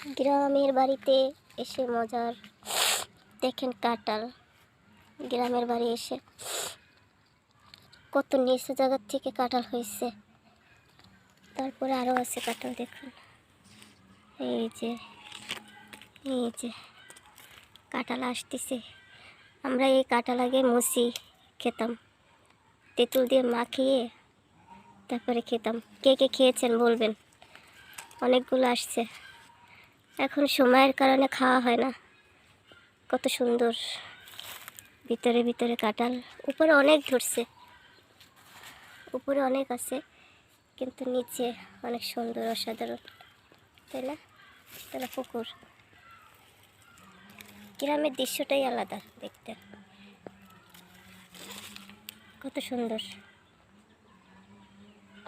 গ্রামের বাড়িতে এসে মজার, দেখেন কাঁঠাল। গ্রামের বাড়ি এসে কত নিচু জায়গার থেকে কাঁঠাল হয়েছে। তারপরে আরও আছে কাঁঠাল, দেখুন। এই যে এই যে কাঁঠাল আসতেছে। আমরা এই কাঁঠাল আগে মুসি খেতাম। তেঁতুল দিয়ে মাখিয়ে তারপরে খেতাম। কে কে খেয়েছেন বলবেন? অনেকগুলো আসছে। এখন সময়ের কারণে খাওয়া হয় না। কত সুন্দর। ভিতরে ভিতরে কাঁঠাল। উপরে অনেক ধরছে। উপরে অনেক আছে, কিন্তু নিচে অনেক সুন্দর, অসাধারণ। তাই না? তাহলে পুকুর। গ্রামের দৃশ্যটাই আলাদা দেখতে। কত সুন্দর।